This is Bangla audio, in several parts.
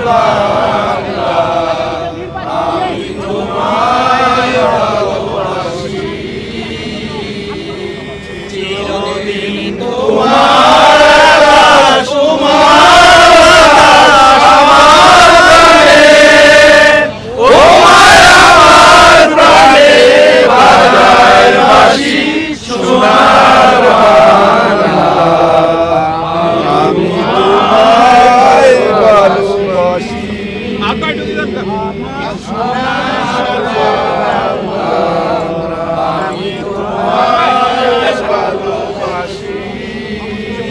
去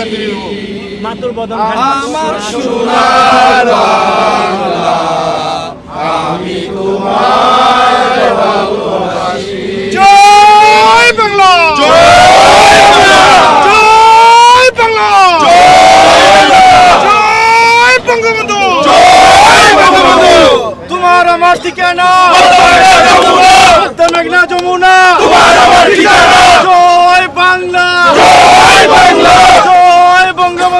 মাতুর বদন আমার সোনার বাংলা আমি তোমায় ভালোবাসি জয় বাংলা জয় বাংলা বাংলা তোমার আমার ঠিকানা যমুনা তোমার আমার ঠিকানা জয় বাংলা জয় বাংলা জয়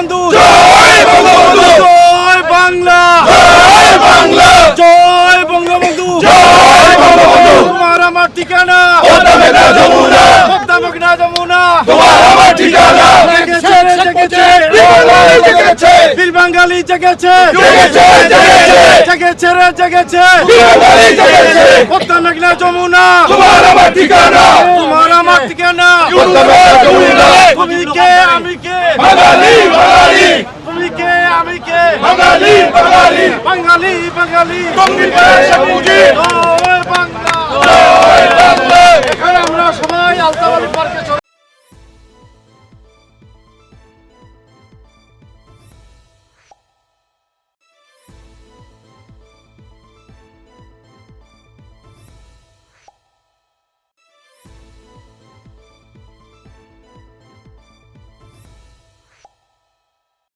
বঙ্গবন্ধু জয় বঙ্গবন্ধু। জয় বাংলা। জয় বাংলা। জয় বঙ্গবন্ধু। জয় বঙ্গবন্ধু। তোমার আমার ঠিকানা। পদ্মা মেঘনা যমুনা। পদ্মা মেঘনা যমুনা। তোমার আমার ঠিকানা। জেগেছে জেগেছে। বীরবাঙালি জেগেছে। বীরবাঙালি জেগেছে। জেগেছে জেগেছে। জেগেছে রে জেগেছে। বীরবাঙালি জেগেছে। পদ্মা মেঘনা যমুনা। তোমার আমার ঠিকানা। তোমার আমার ঠিকানা। পদ্মা মেঘনা যমুনা। তুমি কে? আমি কে? বাঙালি বাঙালি তুমি কে আমি কে বাঙালি বাঙালি বাঙালি বাঙালি।